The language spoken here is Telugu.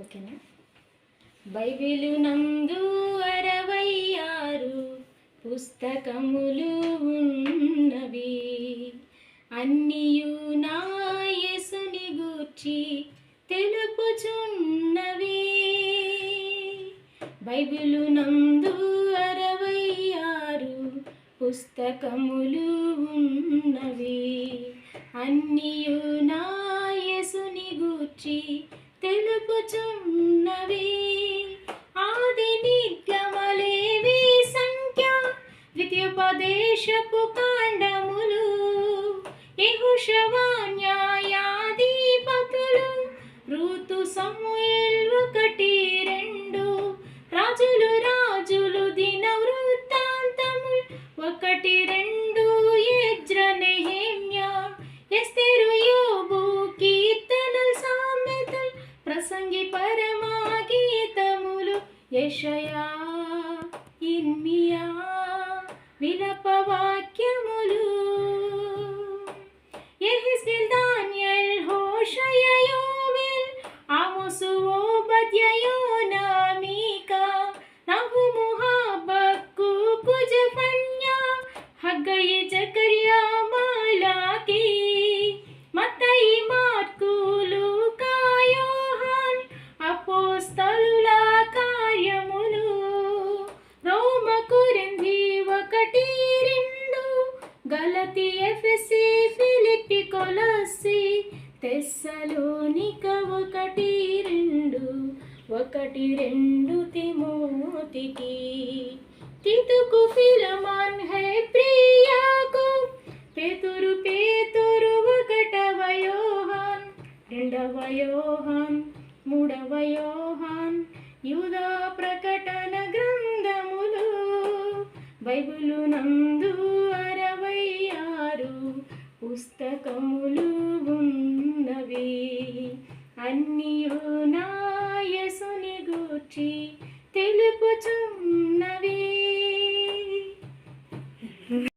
ఓకేనా? బైబిలు నందు అరవై ఆరు పుస్తకములు ఉన్నవి. అన్నియు నాయసుని గూర్చి తెలుపుచున్నవి. బైబిలు నందు అరవై ఆరు పుస్తకములు ఉన్నవి. అన్నియు తెలుపుచున్నవి ఆది నిత్యమలేవి సంఖ్య. ద్వితీయోపదేశపు కాండములు. యెహోషువన్యాయాధిపతులు. ఋతు సమూయేల్ ఒకటి రెండు. రాజులు రాజు యషయా ఇర్మియా విలప గలతి ఎఫ్సి ఫిలిప్పి కొలసి తెస్సలోనిక ఒకటి రెండు ఒకటి రెండు తిమోతికి. తితుకు ఫిలమాన్ హై ప్రియాకు పేతురు పేతురు ఒకట వయోహాన్ రెండవ యోహాన్ మూడవ యోహాన్ యూదా ప్రకటన గ్రంథములు బైబులు నందు అన్నియు నా గూర్చి తెలుపుచున్నవి